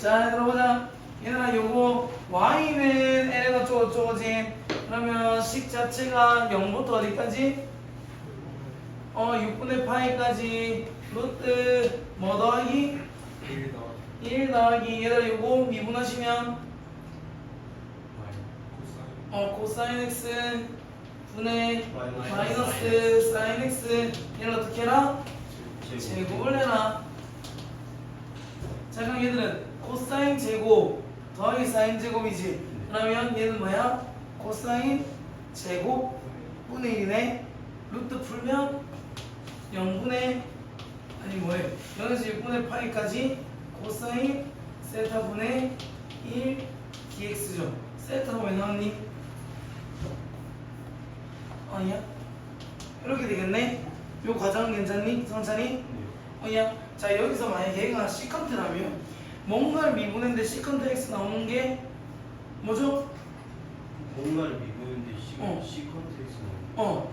자 들어보자 얘들아 요거 y는 n에 어쩌고 어쩌고지 그러면 식 자체가 0부터 어디까지? 어 6분의 파이까지 루트 뭐 더하기? 1 더. 1 더하기 얘들아 요거 미분하시면. 어 코사인 x 분의 마이너스 마이너스 사인 x 얘를 어떻게 해라? 제곱을 해라 자 그럼 얘들은 코사인 제곱 더하기 사인 제곱이지 그러면 얘는 뭐야? 코사인 제곱 분의 1이네 루트 풀면 0분의 아니 뭐예요? 0에서 6분의 8까지 코사인 세타 분의 1 dx죠 세타가 왜 나왔니? 아니야? 이렇게 되겠네? 요 과정은 괜찮니? 성찬이? 어야 자 여기서 만약에 얘가 시컨트라면 뭔가를 미분했는데 시컨트 x 나오는 게 뭐죠? 뭔가를 미분인데 어. 시 시컨텍스는 어.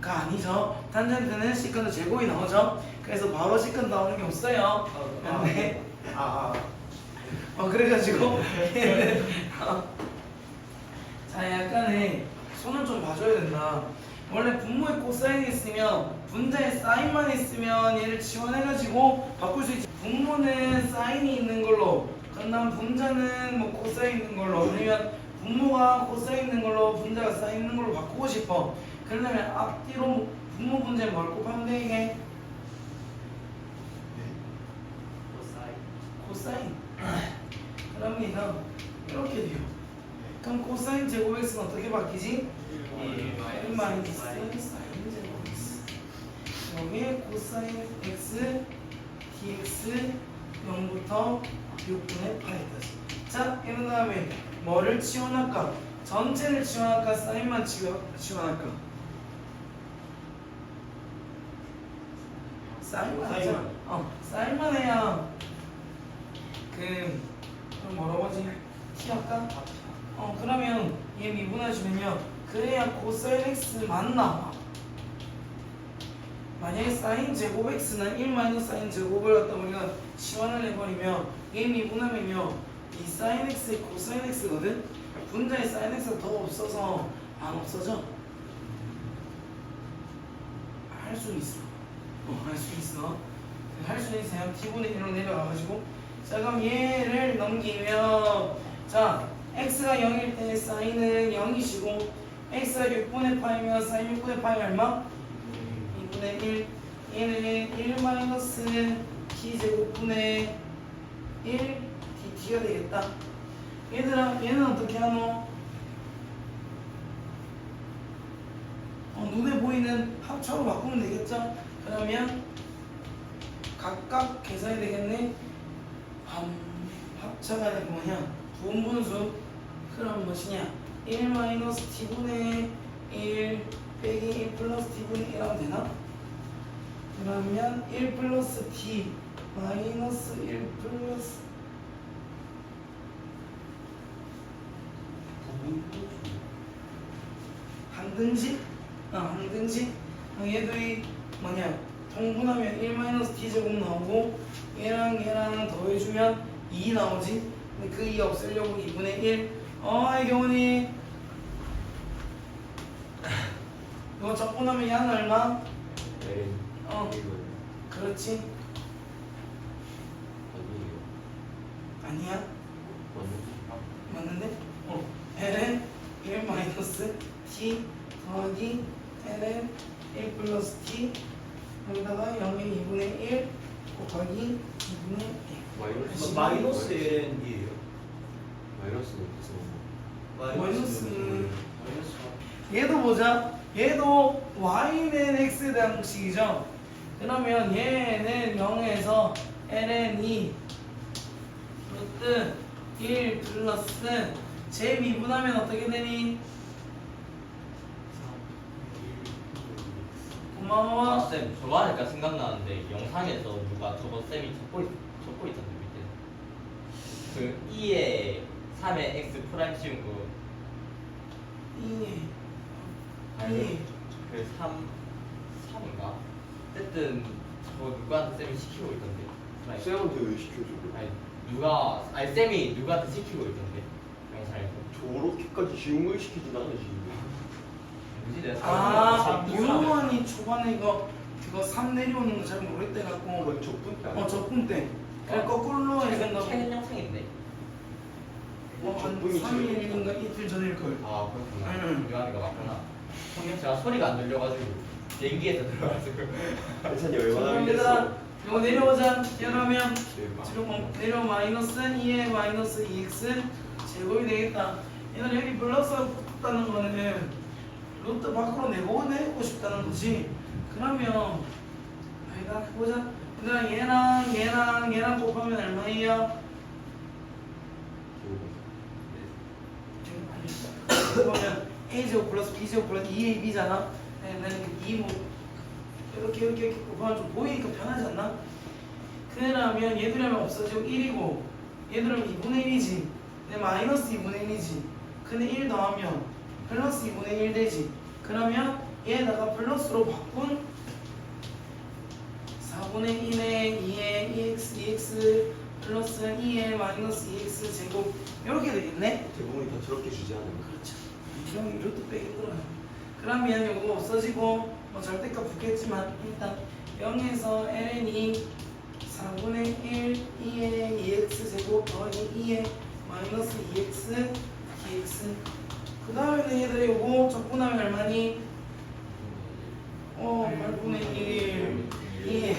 가 아니죠 탄젠트는 시컨트 제곱이 나오죠 그래서 바로 시컨트 나오는 게 없어요 아, 네. 아, 아. 어 그래가지고 어. 자 약간의 손을 좀 봐줘야 된다 원래 분모에 코사인이 있으면 분자에 사인만 있으면 얘를 지원해가지고 바꿀 수 있지 분모는 사인이 있는 걸로 그다음 분자는 뭐 코사인 있는 걸로 아니면 분모가 코사인 있는 걸로 분자가 사인 있는 걸로 바꾸고 싶어. 그러려면 앞뒤로 분모 분자에 뭘 곱하면 돼 이게? 코사인. 그러면 이거 이렇게 돼요. 그럼 코사인 제곱 x는 어떻게 바뀌지? 1 마이너스 사인. 제곱 x. 여기에 코사인 x dx 0부터 6분의 파이까지 자 이런 다음에 뭐를 지원할까? 전체를 지원할까? 사인만 지원, 지원할까? 사인만 사인만. 어 사인만 해야 그 뭐라고 하지? t 할까? 어 그러면 얘 미분하시면요 그래야 코사인 x만 나와 만약에 사인 제곱 x는 1 마이너스 사인 제곱을 갖다 우리가 시환을 해버리면 얘 미분하면요 이 사인 x의 코사인 x거든? 분자에 사인 x가 더 없어서 안 없어져? 할 수 있어. 어 할 수 있어. 할 수 있어요 t분의 1로 내려가가지고. 자 그럼 얘를 넘기면 자 x가 0일 때 사인은 0이시고 x가 6분의 파이면 사인 6분의 파이 얼마? 2분의 1 얘는 1 마이너스 t제곱분의 1 dt가 되겠다. 얘들아 얘는 어떻게 하노? 어, 눈에 보이는 합차로 바꾸면 되겠죠? 그러면 각각 계산이 되겠네. 함, 합차가 되는 뭐냐? 부분분수. 그럼 무엇이냐? 1 마이너스 t분의 1 빼기 1 플러스 t분의 1 하면 되나? 그러면 1 플러스 t 마이너스 1 플러스 항등식? 어 항등식 어, 얘들이 뭐냐 통분하면 1 마이너스 t 제곱 나오고 얘랑 얘랑 더해주면 2 나오지 근데 그 2 없애려고 2분의 1 어이 경훈이 이거 적분하면 얘는 얼마? 네. 어 그렇지 아니야 맞는데? 어 ln 1 마이너스 t 더하기 ln 1 플러스 t 여기다가 0의 2분의 1 곱하기 2분의 1 마이너스 LN이에요. 마이너스는 무슨 마이너스는 마이너스. 얘도 보자. 얘도 y는 x 방식이죠. 그러면 얘는 0에서 ln이 루트 1 플러스 제 미분하면 어떻게 되니? 고마워. 아, 쌤, 저거 하니까 생각나는데 영상에서 누가 저거 쌤이 적고 있, 적고 있던데 밑에 그 2에 3에 x 프라임 씌운 거 2 아니 이. 그 3, 3인가? 어쨌든 저거 누구한테 쌤이 시키고 있던데 쌤한테 왜 시켜줘? 아니 누가 아니 쌤이 누구한테 시키고 있던데 영상에서 저렇게까지 쉬운 걸 시키진 않으시 뭐지 내가 아 유호원이 초반에 이거 그거 3 내려오는 거 잘 모르겠대 갖고 그건 적분 때어 아니야? 적분 때 그래 어. 거꾸로 해야 된다고 최근 영상인데 뭐한 적분이 3일 인가 이틀 전일 걸 아 그렇구나 응. 유한이가 맞구나 형님 제가 소리가 안 들려가지고 비행기에서 들어가지고. 괜찮니 얼마나 밀렸어? 이거 내려오자. 이러면 대박. 지금 뭐 내려 마이너스 2에 마이너스 2x 제곱이 되겠다. 얘는 여기 플러스 붙다는 거는 루트 밖으로 내고 내고 싶다는 거지. 그러면 아니다 보자. 얘들아 얘랑 얘랑 얘랑 곱하면 얼마예요? 그러면 a 제곱 플러스 b 제곱 플러스 2ab잖아 네, 나는 2뭐 이렇게 이렇게 이렇게 곱하면 좀 보이니까 편하지 않나? 그러면 얘들하면 없어지고 1이고 얘들하면 2분의 1이지 내 마이너스 2분의 1이지 근데 1 더하면 플러스 2분의 1 되지 그러면 얘에다가 플러스로 바꾼 4분의 1에 2에 2x 2x 플러스 2에 마이너스 2x 제곱 이렇게 되겠네? 대부분이 다 저렇게 주지 않을까? 그렇죠. 이형 이것도 빼기 힘들어요. 그러면 이거 없어지고 뭐 절대값 붙겠지만 일단 0에서 ln이 4분의 1 2의 2x 제곱 더하기 2의 마이너스 2x dx 그 다음에는 얘들이 요거 적분하면 얼마니? 어 8분의 1 2의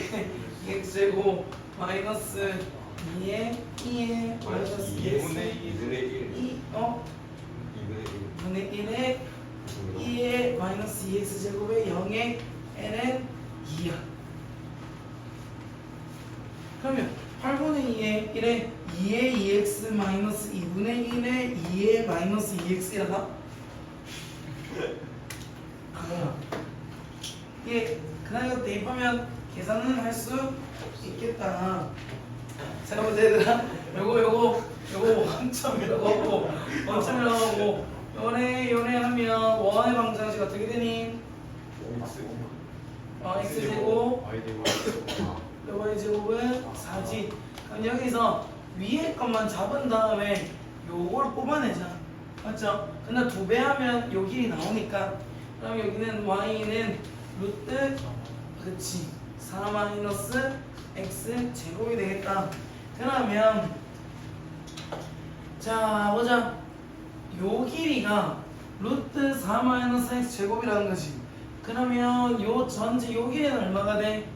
2x 제곱 마이너스 2의 2의 마이너스 2x 2분의 1 2 어? 2분의 1 분의 1에 2의 마이너스 2x 제곱에 0의 ln 2야. 그러면 8분의 2의 1에 2의 2x 마이너스 2분의 1에 2의 마이너스 2x야. 아, 이게 그날 이거 대입하면 계산은 할 수 있겠다. 자, 보자 얘들아. 요거 요거 요거 원점이라고 하고 원점이라고 하고 요래 요래 하면 원의 방정식 어떻게 되니? 어, x 제곱 요거의 제곱은 4지. 그럼 여기서 위에 것만 잡은 다음에 요걸 뽑아내자. 맞죠? 근데 두 배 하면 요 길이 나오니까 그럼 여기는 y는 루트 그치 4 마이너스 x 제곱이 되겠다. 그러면 자 보자. 요 길이가 루트 4 마이너스 x 제곱이라는 거지. 그러면 요 전체 요 길이는 얼마가 돼?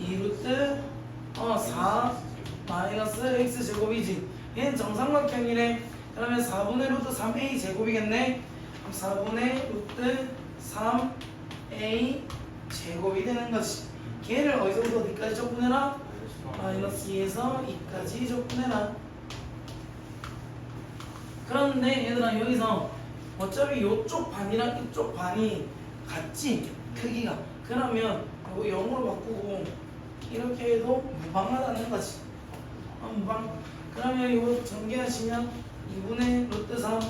2 루트 어 4 마이너스 x 제곱이지. 얘는 정삼각형이래. 그러면 4분의 루트 3a 제곱이겠네. 그럼 4분의 루트 3a 제곱이 되는 거지. 걔를 어디서부터 어디까지 적분해라? 마이너스 2에서 2까지 적분해라. 그런데 얘들아 여기서 어차피 이쪽 반이랑 이쪽 반이 같지 크기가. 그러면 이거 0으로 바꾸고 이렇게 해도 무방하다는 거지. 어, 무방. 그러면 이거 전개하시면 2분의 루트 3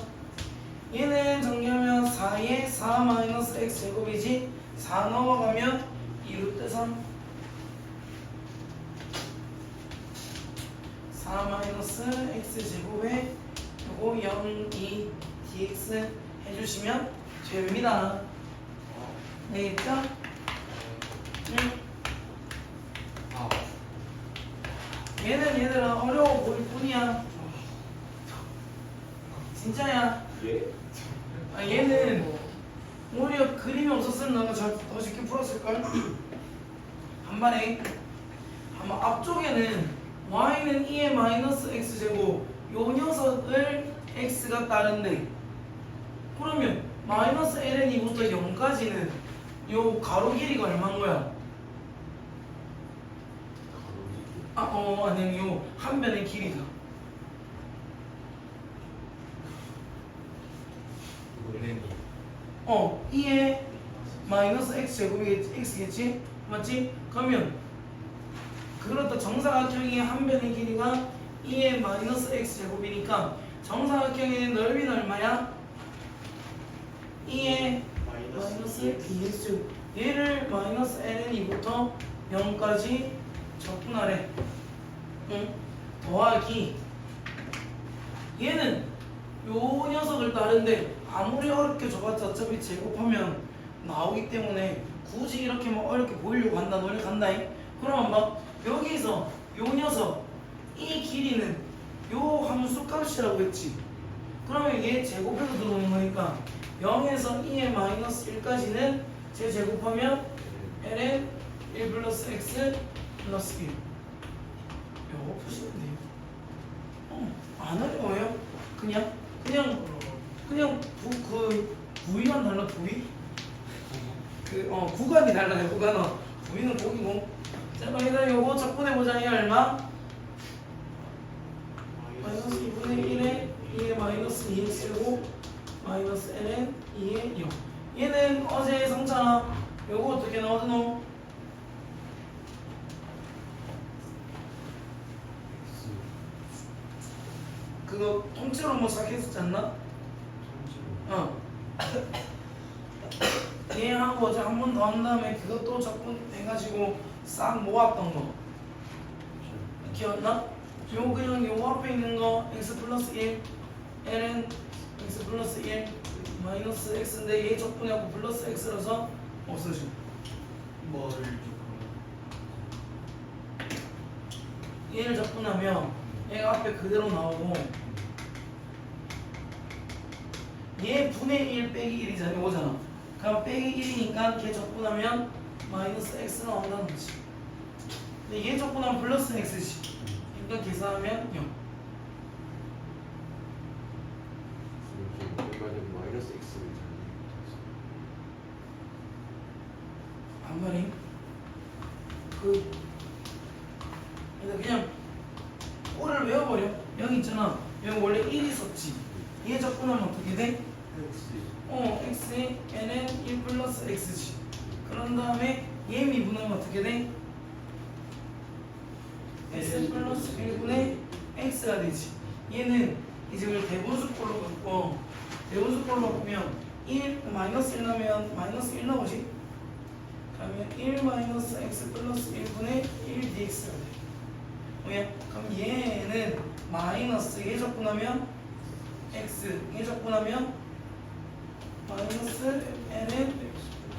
얘는 전개하면 4의 4 마이너스 x 제곱이지 4 넘어가면 2 루트 3 4 마이너스 x 제곱에 요거 0, 2, dx 해주시면 됩니다. 되겠죠? 응. 아 얘는 얘들아 어려워 보일 뿐이야. 진짜야. 예? 아, 얘는 오히려 그림이 없었으면 잘, 더 쉽게 풀었을걸? 한 번에. 아마 앞쪽에는 y는 2의 마이너스 x 제곱 요 녀석을 x가 따른데 그러면 마이너스 ln 2부터 0까지는 요 가로 길이가 얼마인 거야? 아, 어, 아니, 요한 변의 길이가. 은행이 어, 2의 마이너스 x 제곱이겠지, x겠지? 맞지? 그러면 그렇다 정사각형의 한 변의 길이가 2의 마이너스 x 제곱이니까 정사각형의 넓이는 얼마야? 2의 마이너스 2x 얘를 마이너스 ln 2부터 0까지 적분하래 응? 더하기 얘는 요 녀석을 다른데 아무리 어렵게 줘봤자 어차피 제곱하면 나오기 때문에 굳이 이렇게 막 어렵게 보이려고 한다 노력 한다잉 그러면 막 여기서 요 녀석 이 길이는 요 함수 값이라고 했지. 그러면 얘 제곱해서 들어오는 거니까 0에서 2의 마이너스 1까지는 제 제곱하면 ln 1 플러스 x 플러스 1 요거 푸시면 돼요 어, 안 어려워요? 그냥? 그냥 그냥 부, 그 부위만 달라 부위 그 어 구간이 달라요 구간은. 부위는 거기고. 자 그럼 요거 적분해보자. 이 얼마? 마이너스 2분의 1에 2의 마이너스 2x고 마이너스 n은 2의 0 얘는 어제 성찬아 요거 어떻게 나오드노? 그거 통째로 뭐 시작했었지 않나? 어 얘하고 어제 한 번 더 한 다음에 그것도 적분 해가지고 싹 모았던 거 기억나? 요 그냥 요 앞에 있는 거 x 플러스 1 ln x 플러스 1 마이너스 x인데 얘 적분하고 플러스 x라서 없어져 뭐를 얘를 적분하면 얘가 앞에 그대로 나오고 얘 분의 1 빼기 1이잖아 이거잖아. 그럼 빼기 1이니까 걔 적분하면 마이너스 x 나온다는 거지. 근데 얘 적분하면 플러스 x지 그러니까 계산하면 0 이거는 마이너스 x를 반말임 그 그래서 그냥 꼴을 외워버려. 여기 있잖아. 여기 원래 1 있었지. 얘 적분하면 어떻게 돼? 어 x에 n은 1 플러스 x지. 그런 다음에 얘 미분하면 어떻게 돼? S 플러스 1분의 x가 되지. 얘는 이제 우리 대분수꼴로 바꿔 대분수꼴로 바꾸면 1 마이너스 1 나면 마이너스 1 나오지? 그러면 1 마이너스 x 플러스 1분의 1 dx가 돼. 뭐야? 그럼 얘는 마이너스 얘 적분하면 x 얘 적분하면 마이너스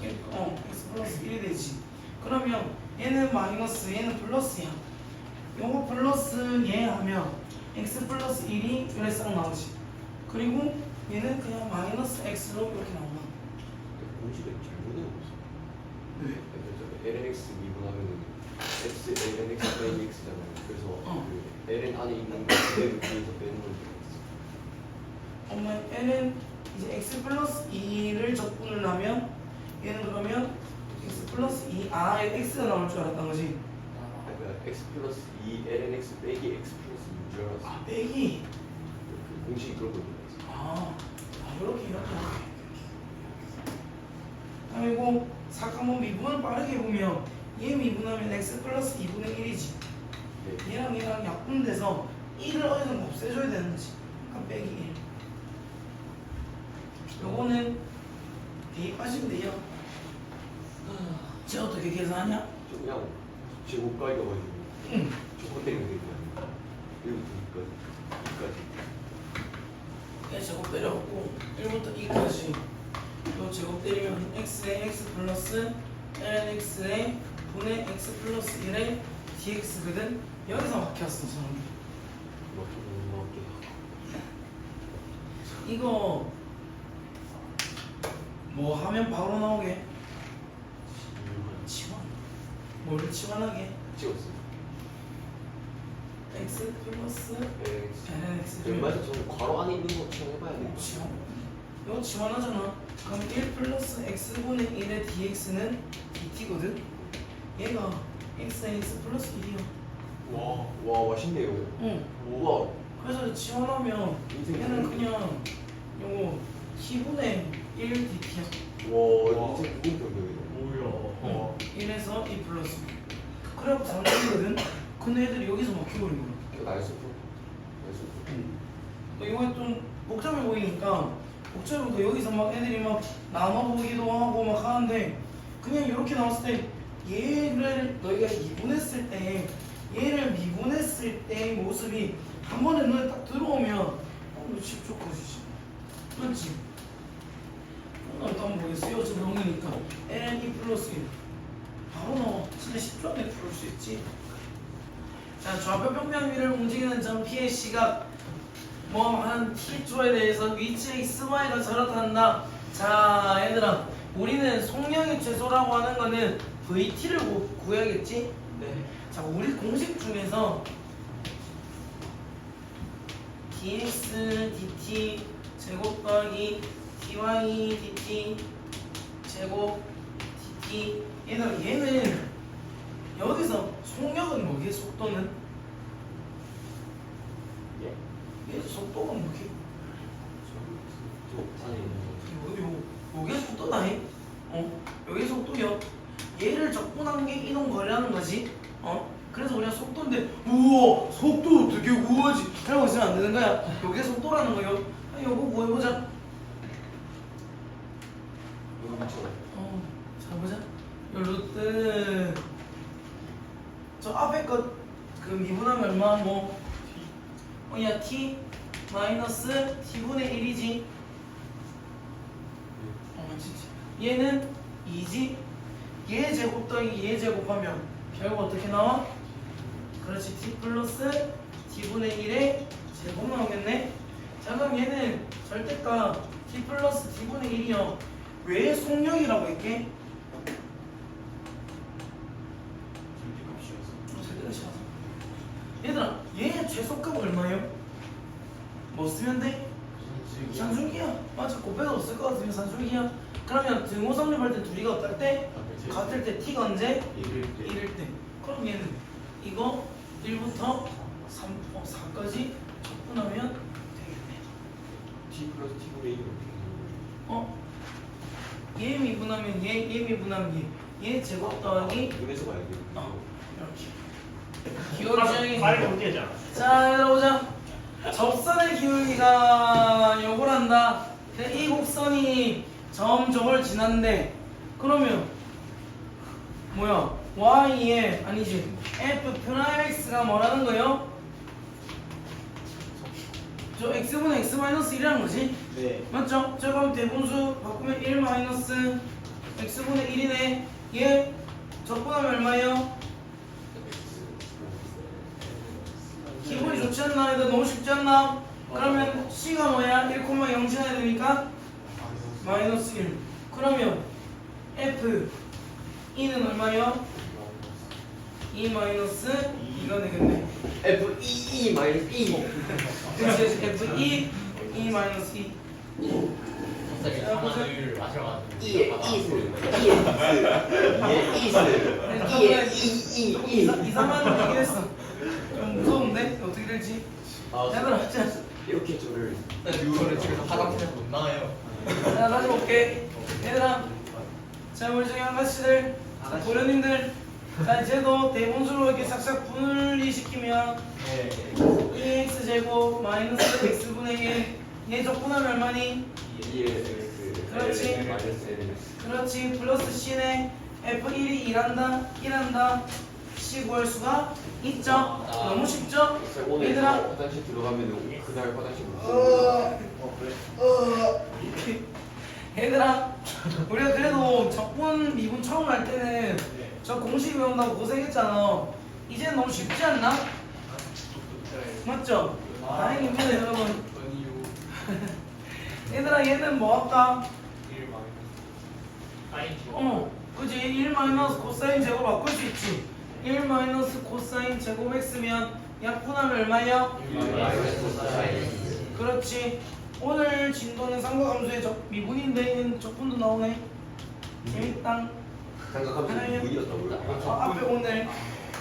1, 어, x 플러스 1이 되지. 그러면 얘는 마이너스 얘는 플러스야 요거 플러스 얘 하면 x 플러스 1이 이렇게 싹 나오지. 그리고 얘는 그냥 마이너스 x로 이렇게 나온다 공식을 잘못 외웠어. 왜? ln x 미분하면은 x ln x 빼기 x잖아요. 그래서 어. 그 ln 안에 있는 거 그대로 뒤에서 빼는 걸 알았어. 엄마 n은 이제 x 플러스 2를 적분을 하면 얘는 그러면 x 플러스 2, 아 x가 나올 줄 알았던 거지 x 플러스 2 ln x 빼기 x 플러스 2인 줄 알았어. 아 빼기? 그 공식이 그런 알았어. 아, 아 이렇게 이렇게 그리고 사카몬 미분을 빠르게 보면 얘 미분하면 x 플러스 2분의 1이지. 네. 얘랑 얘랑 약분돼서 1을 어디서 없애줘야 되는 거지. 그럼 빼기 1 요거는 대입하시면 돼요. 쟤 어떻게 계산하냐? 저 그냥 제곱 가위가가지고 응. 조건 때리면 되잖아 1부터 2까지 2까지. 얘 제곱 때려갖고 1부터 2까지. 요 제곱 때리면 x에 x 플러스 lnx에 분의 x 플러스 1에 dx거든? 여기서 막혔어 저는. 뭐 이거 뭐 하면 바로 나오게 뭐를 치환하게? 찍었어 x 플러스 ln x. lnx를 맞아 저는 괄호 안에 있는 것처럼 해봐야 돼 치환 이거 치환하잖아. 그럼 1 플러스 x분의 1의 dx는 dt거든? 얘가 x에 x 플러스 1이야. 와, 와 맛있네요. 응. 우와. 그래서 지원하면 인생 얘는 그냥 요거 t분의 1 dt야. 와 인생 구분경이네 뭐야 1에서 2 플러스 그래갖고 장난이거든 근데 애들이 여기서 막혀버린 거야 이거 나이스 프로 나이스 프로 이거 좀 복잡해 보이니까 복잡해 보니까 여기서 막 애들이 막 나눠보기도 하고 막 하는데 그냥 이렇게 나왔을 때 얘를 너희가 이분했을 때 얘를 미분했을 때의 모습이 한 번에 눈에 딱 들어오면 어, 너 쉽죠 거지지. 맞지? 오늘 또 한번 보겠어요 어차피 영이니까 ln e 플러스 1 바로 나와 진짜 10초 안에 풀을 수 있지 자 좌표 평면 위를 움직이는 점 P의 시각 뭐 한 T초에 대해서 위치 x, y가 저렇다 한다 자 얘들아 우리는 속력의 최소라고 하는 거는 VT를 구, 구해야겠지? 네. 자 우리 공식 중에서 dx dt 제곱 더하기 dy dt 제곱 dt 얘는 얘는 여기서 속력은 뭐게? 속도는? 예. 얘 속도가 뭐게? 요, 요, 요게 속도다해 어? 요게 속도요 얘를 적분한 게 이동 거리라는 거지? 어? 그래서 우리가 속도인데 우와! 속도 어떻게 구하지. 이러고 있으면 안 되는 거야. 요게 속도라는 거요. 아, 요거 구해보자 이거 맞춰. 어, 자 보자. 요 루트 저 앞에 것 그 미분하면 얼마 뭐? 어 야 t 마이너스 t분의 1이지. 어 맞지. 얘는 2지. 얘 제곱 더하기 얘 제곱하면 결국 어떻게 나와? 그렇지 t 플러스 t분의 1의 제곱 나오겠네. 자 그럼 얘는 절대값 t 플러스 t분의 1이요. 왜 속력이라고 했게? 어, 제대로 시작. 얘들아, 얘 최소값 얼마예요? 뭐 쓰면 돼? 산술기야. 맞아, 곱해도 없을 것 같으면 산술기야. 그러면 등호 성립할 때 둘이가 어떨 때? 같을 때 t가 언제? 이를 때. 1일 때. 그럼 얘는 이거 1부터 3, 어, 4까지 적분하면 되겠네. T 플러스 T분의 1이 어? 얘 미분하면 얘, 얘 미분하면 얘. 얘 제곱 더하기 눈에서 봐야 돼. 어, 이렇게. 기울기 빨리 문제잖아. 자, 얘들아 보자. 접선의 기울기가 요걸 한다. 이 곡선이 점 저걸 지난데 그러면 뭐야? y에 아니지 f 프라임 x가 뭐라는 거예요? 저 x분의 x 마이너스 1이라는 거지? 네. 맞죠? 저 그럼 대분수 바꾸면 1 마이너스 x분의 1이네. 얘 적분하면 얼마예요? 기분이 좋지 않나? 얘들 너무 쉽지 않나? 그러면 C가 뭐야? 1,0 지나야 되니까 마이너스 1 그러면 F E는 얼마예요? 2 마이너스 2가 되겠네 F E E 마이너스 E. 그래서 F E 2 마이너스 2 갑자기 하나를 마셔가지고 E의. E의 이스. E의 E E E. 이사- 이상한 얘기 했어 좀 될지 아, 얘들아 자, 이렇게 저를 이거를 집에서 화장실에서 못 나와요 자 다시 볼게 얘들아 자 우리 중에 아가씨들 자, 도련님들 자 이제도 대분수로 이렇게 싹싹 분리시키면 네. 2x 제곱 마이너스 x분의 1 얘 적분하면 얼마니? E의 그 그렇지. L. 그렇지 플러스 c네 f1이 1한다 1한다 c 구할 수가 있죠 너무 쉽죠? 오늘 얘들아 화장실 들어가면 그날 화장실 못 어, 어, 그래? 어, 얘들아 우리가 그래도 적분 미분 처음 할 때는 네. 저 공식 외운다고 고생했잖아 이제 너무 쉽지 않나? 맞죠? 다행입니다 여러분 얘들아 얘는 뭐 할까? 어 그지 1 마이너스 코사인 제곱 바꿀 수 있지 1 마이너스 코사인 제곱 x면 약분하면 얼마야? 그렇지. 오늘 진도는 삼각함수의 적 미분인데 적분도 나오네. 재밌당 생각하면 무이였다고요? 어, 앞에 오늘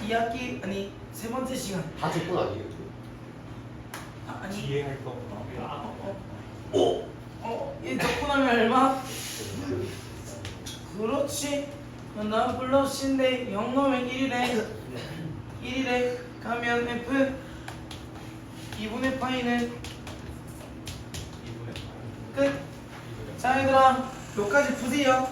2학기 아니 세 번째 시간. 다 적분 아니에요? 아, 아니. 뒤에 할 거. 어, 어, 어, 얘 적분하면 얼마? 그렇지 나 플러스인데 0 넣으면 1이래 1이래 가면 F. 2분의 파이는 끝. 자 얘들아 여기까지 푸세요